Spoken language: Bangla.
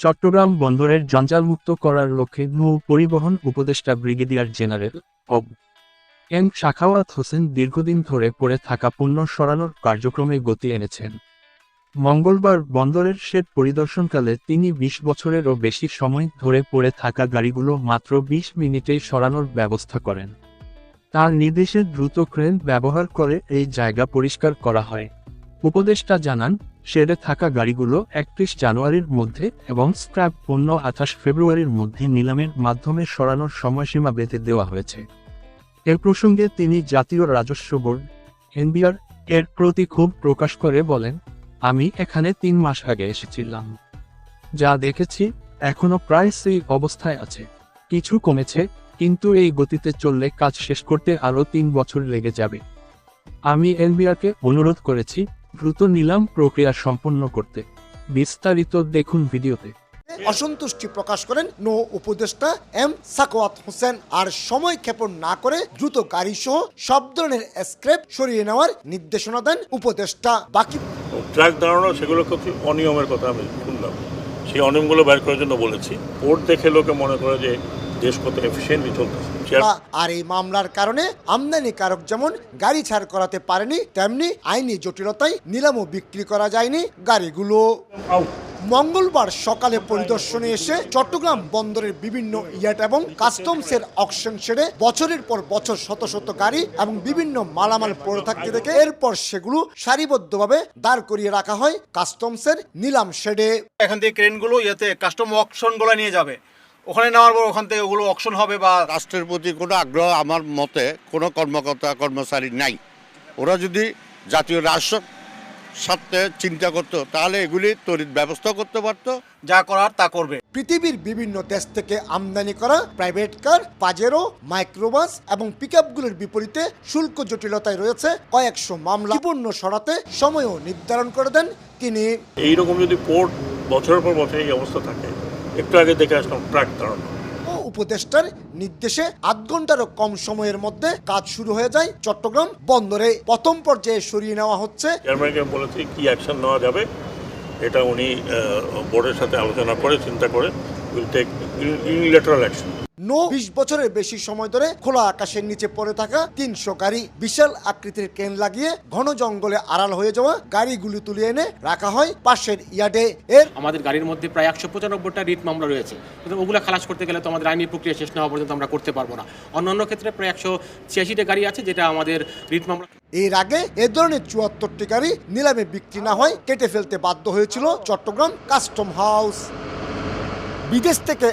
চট্টগ্রাম বন্দরের জঞ্জালমুক্ত করার লক্ষ্যে নৌ পরিবহন উপদেষ্টা ব্রিগেডিয়ার জেনারেল অব এম শাখাওয়াত হোসেন দীর্ঘদিন ধরে পড়ে থাকা পণ্য সরানোর কার্যক্রমে গতি এনেছেন। মঙ্গলবার বন্দরের শেড পরিদর্শনকালে তিনি বিশ বছরেরও বেশি সময় ধরে পড়ে থাকা গাড়িগুলো মাত্র বিশ মিনিটেই সরানোর ব্যবস্থা করেন। তার নির্দেশে দ্রুত ক্রেন ব্যবহার করে এই জায়গা পরিষ্কার করা হয়। উপদেষ্টা জানান শেডে থাকা গাড়িগুলো একত্রিশ জানুয়ারির মধ্যে এবং স্ক্র্যাপ পণ্য আঠাশ ফেব্রুয়ারির মধ্যে নিলামের মাধ্যমে সরানোর সময়সীমা বেঁধে দেওয়া হয়েছে। এ প্রসঙ্গে তিনি জাতীয় রাজস্ব বোর্ড, এনবিআর, এর প্রতি ক্ষোভ প্রকাশ করে বলেন, আমি এখানে তিন মাস আগে এসেছিলাম। যা দেখেছি এখনও প্রায় সেই অবস্থায় আছে। কিছু কমেছে, কিন্তু এই গতিতে চললে কাজ শেষ করতে আরও তিন বছর লেগে যাবে। আমি এনবিআরকে অনুরোধ করেছি দ্রুত নিলাম প্রক্রিয়া সম্পন্ন করতে। বিস্তারিত দেখুন ভিডিওতে। অসন্তুষ্টি প্রকাশ করেন নৌ উপদেষ্টা এম সাকওয়াত হোসেন। আর সময় ক্ষেপণ না করে দ্রুত গাড়ি সহ সব ধরনের স্ক্র্যাপ সরিয়ে নেওয়ার নির্দেশনা দেন উপদেষ্টা। বাকি ট্রাক দাঁড়ানো সেগুলো খুব অনিয়মের কথা আমি শুনলাম। সেই অনিয়মগুলো বের করার জন্য বলেছি। পোর্ট দেখে লোকে মনে করে যে দেশ কত এফিসিয়েন্টলি চলতেছে আর এই মামলার কারণে আমদানিকারক যেমন গাড়ি ছাড় করাতে পারেনি তেমনি আইনি জটিলতায় নিলামও বিক্রি করা যায়নি গাড়িগুলো। মঙ্গলবার সকালে পরিদর্শনে এসে চট্টগ্রাম বন্দরের বিভিন্ন ইয়াট এবং কাস্টমসের অকশন শেডে বছরের পর বছর শত শত গাড়ি এবং বিভিন্ন মালামাল পড়ে থাকতে দেখে এরপর সেগুলো সারিবদ্ধভাবে দাঁড় করিয়ে রাখা হয় কাস্টমসের নিলাম শেডে এখান থেকে ক্রেনগুলো ইয়েতে কাস্টম অকশনগুলো নিয়ে যাবে। ওখানে নেওয়ার পর ওখান থেকে ওগুলো অকশন হবে বা রাষ্ট্রের প্রতি কোনো আগ্রহ আমার মতে কোনো কর্মকর্তা কর্মচারী নাই। ওরা যদি জাতীয় রাষ্ট্র স্বার্থে চিন্তা করতো তাহলে এগুলি তড়িৎ ব্যবস্থা করতে পারতো। যা করার তা করবে। পৃথিবীর বিভিন্ন দেশ থেকে আমদানি করা প্রাইভেট কার পাজেরো মাইক্রোবাস এবং পিকআপগুলোর বিপরীতে শুল্ক জটিলতায় রয়েছে কয়েকশো মামলা। পূর্ণ সরাতে সময়ও নির্ধারণ করে দেন তিনি। এইরকম যদি পোর্ট বছরের পর বছর এই অবস্থা থাকে একটু আগে দেখে আসলাম ট্রাক দাঁড়ানো ও উপদেষ্টার নির্দেশে আধ ঘন্টারও কম সময়ের মধ্যে কাজ শুরু হয়ে যায় চট্টগ্রাম বন্দরে। প্রথম পর্যায়ে সরিয়ে নেওয়া হচ্ছে। চেয়ারম্যানকে বলেছি কি অ্যাকশন নেওয়া যাবে এটা উনি বোর্ডের সাথে আলোচনা করে চিন্তা করে will take unilateral action no বিশ বছরের বেশি সময় ধরে খোলা আকাশের নিচে পড়ে থাকা তিনশো গাড়ি বিশাল আকৃতির ক্রেন লাগিয়ে ঘন জঙ্গলে আড়াল হয়ে যাওয়া গাড়িগুলি তুলে এনে রাখা হয় পাশের ইয়ার্ডে। এর আমাদের গাড়ির মধ্যে প্রায় একশো পঁচানব্বইটা রিট মামলা রয়েছে। কিন্তু ওগুলো খালাস করতে গেলে তো আমাদের আইনি প্রক্রিয়া শেষ না হওয়া পর্যন্ত আমরা করতে পারব না। অন্যান্য ক্ষেত্রে প্রায় একশো ছিয়াশিটা গাড়ি আছে যেটা আমাদের রিট মামলা এর আগে এ ধরনের চুয়াত্তরটি গাড়ি নিলামে বিক্রি না হয় কেটে ফেলতে বাধ্য হয়েছিল চট্টগ্রাম কাস্টম হাউস। বিদেশ থেকে